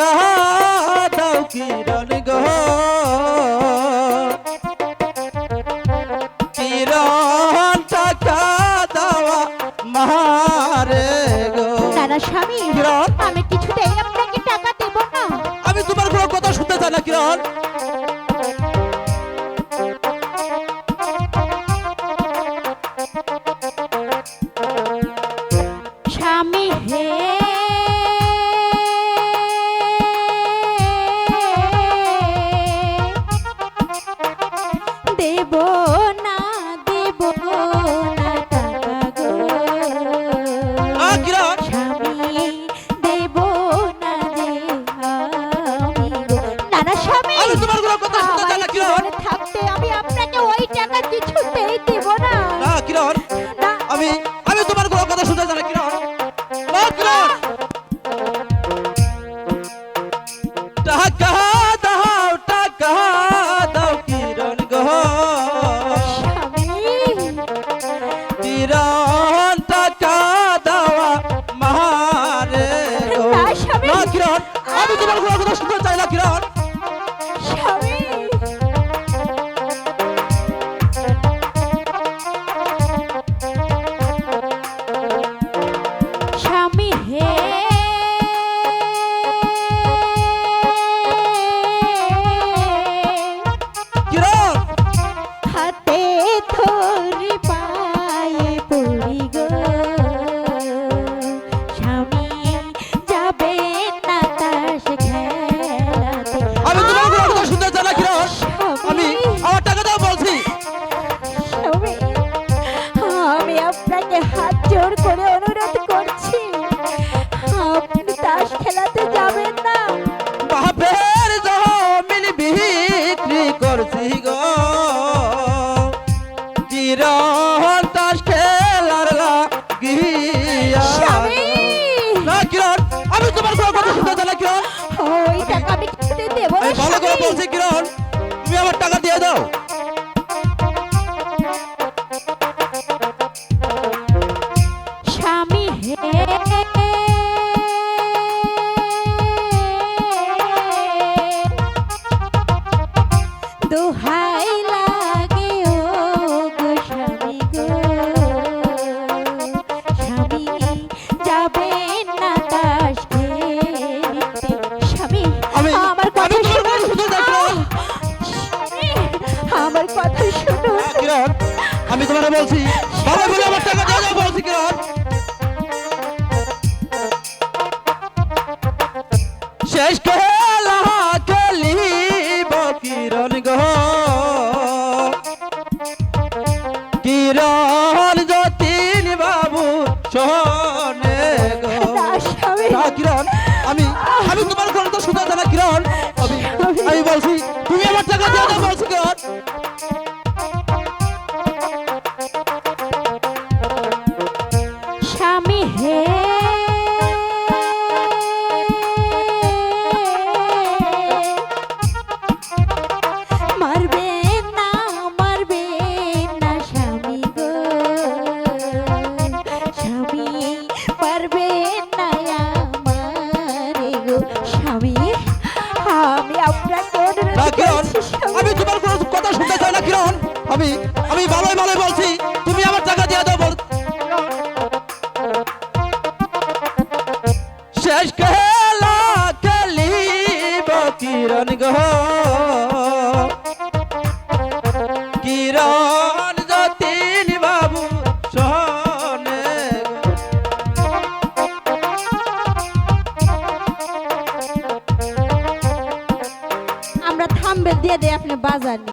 कहा তোমার কোনো কথা শুনতে চাই না, কিরণ। থাকতে আমি আপনাকে ওই টাকা কিছুতেই দেব না। না কিরণ? আমি আমি তোমার কথা শুনতে চাই না কিরণ? না কিরণ! টাকা দাও টাকা দাও কিরণ গো। কিরণ টাকা দেওয়া মারে না, কিরণ আমি তোমার কোনো কথা শুনতে চাই না কিরণ? হাত জোর করে অনুরোধ করছি। আপনি তাস খেলাতে যাবেন না। বাপের জমিন বিক্রি করছি গো। কিরণ তাস খেলার লাগিয়া। কিরণ আমি তোমার কোনো কথা শুনতে চাই না কিরণ। ওই টাকা আমি দেবো ভালো করে বলছি কিরণ তুমি আমার টাকা দিয়ে দাও। দোহাই লাগে ও গো স্বামী গো। স্বামী যাবে না তাস খেলতে স্বামী আমার কথা শুনুন শুনতে চাই কিরণ স্বামী, আমার কথা শুনুন কিরণ? আমি তোমার বলছি ভালো বলে আমার টাকা দিয়ে দাও বলছি কিরণ। শেষ খেলা খেলিব কিরণ গো? কিরণ যতীন বাবু শোনে গো। না স্বামী না কিরণ আমি আমি তোমার ঘর তো সুন্দর না কিরণ। আমি আমি বলছি তুমি আমার টাকা দিয়ে বলছি কিরণ। আমি আমি ভালোই ভালোই বলছি। তুমি আমার টাকা দিয়ে দাও, বল। শেষ খেলা কিরণ গো। বাবু। আমরা দিয়ে দেয় আপনি বাজার